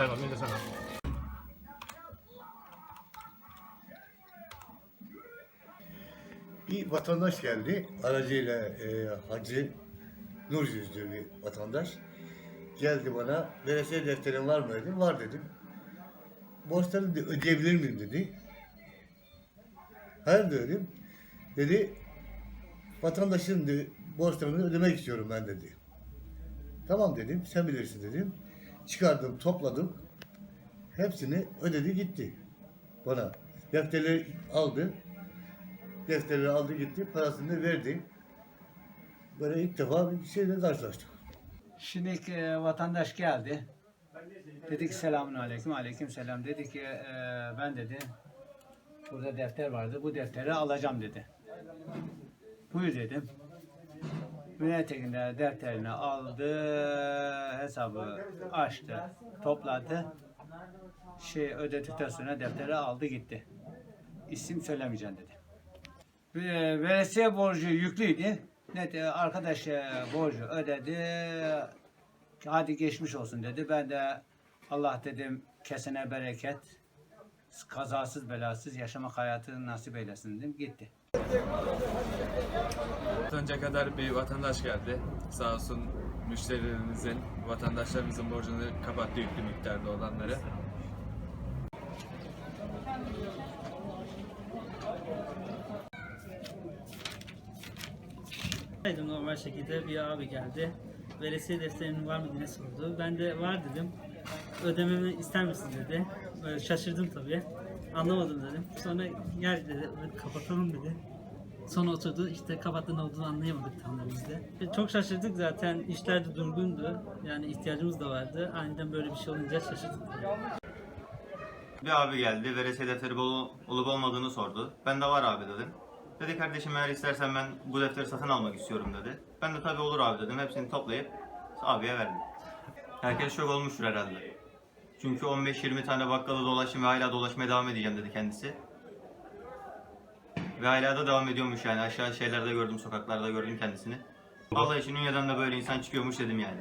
De sana. Bir vatandaş geldi. Aracıyla e, Hacı Nur Yüzlü bir vatandaş. Geldi bana. Veresiye defterin var mı dedim. Var dedim. Borçları dedi, ödeyebilir miyim dedi. Hayır dedim. Dedi vatandaşın dedi, borçlarını ödemek istiyorum ben dedi. Tamam dedim. Sen bilirsin dedim. Çıkardım, topladım. Hepsini ödedi gitti. Bana. Defterleri aldı. Defterleri aldı gitti, parasını verdi. Böyle ilk defa bir şeyle karşılaştık. Şimdi e, vatandaş geldi. Dedi ki selamun aleyküm, aleyküm selam. Dedi ki e, ben dedi burada defter vardı, bu defteri alacağım dedi. Buyur dedim. Münetekinde defterini aldı, hesabı açtı, topladı. Şey ödedikten sonra defteri aldı gitti. İsim söylemeyeceğim dedi. E, Veresiye borcu yüklüydü. Ne de arkadaş e, borcu ödedi. Hadi geçmiş olsun dedi. Ben de Allah dedim kesene bereket. Kazasız belasız yaşamak hayatı nasip eylesin dedim. Gitti. Önce kadar bir vatandaş geldi. Sağ olsun müşterilerimizin, vatandaşlarımızın borcunu kapattı yüklü miktarda olanları. Haydi normal şekilde bir abi geldi. Veresiye defterinin var mı diye sordu. Ben de var dedim. Ödememi ister misin dedi. Böyle şaşırdım tabii. Anlamadım dedim. Sonra gel dedi kapatalım dedi. Sonra oturdu işte kapattığın olduğunu anlayamadık tam da biz de. E, Çok şaşırdık zaten işler de durgundu. Yani ihtiyacımız da vardı. Aniden böyle bir şey olunca şaşırdık. Bir abi geldi, veresiye defteri bol- olup olmadığını sordu. Ben de var abi dedim. Dedi kardeşim eğer istersen ben bu defteri satın almak istiyorum dedi. Ben de tabii olur abi dedim. Hepsini toplayıp abiye verdim. Herkes şok olmuştur herhalde. Çünkü 15-20 tane bakkalı dolaşım ve hala dolaşmaya devam edeceğim dedi kendisi. Ve hala da devam ediyormuş yani. Aşağı şeylerde gördüm, sokaklarda gördüm kendisini. Vallahi için Ünye'den de böyle insan çıkıyormuş dedim yani.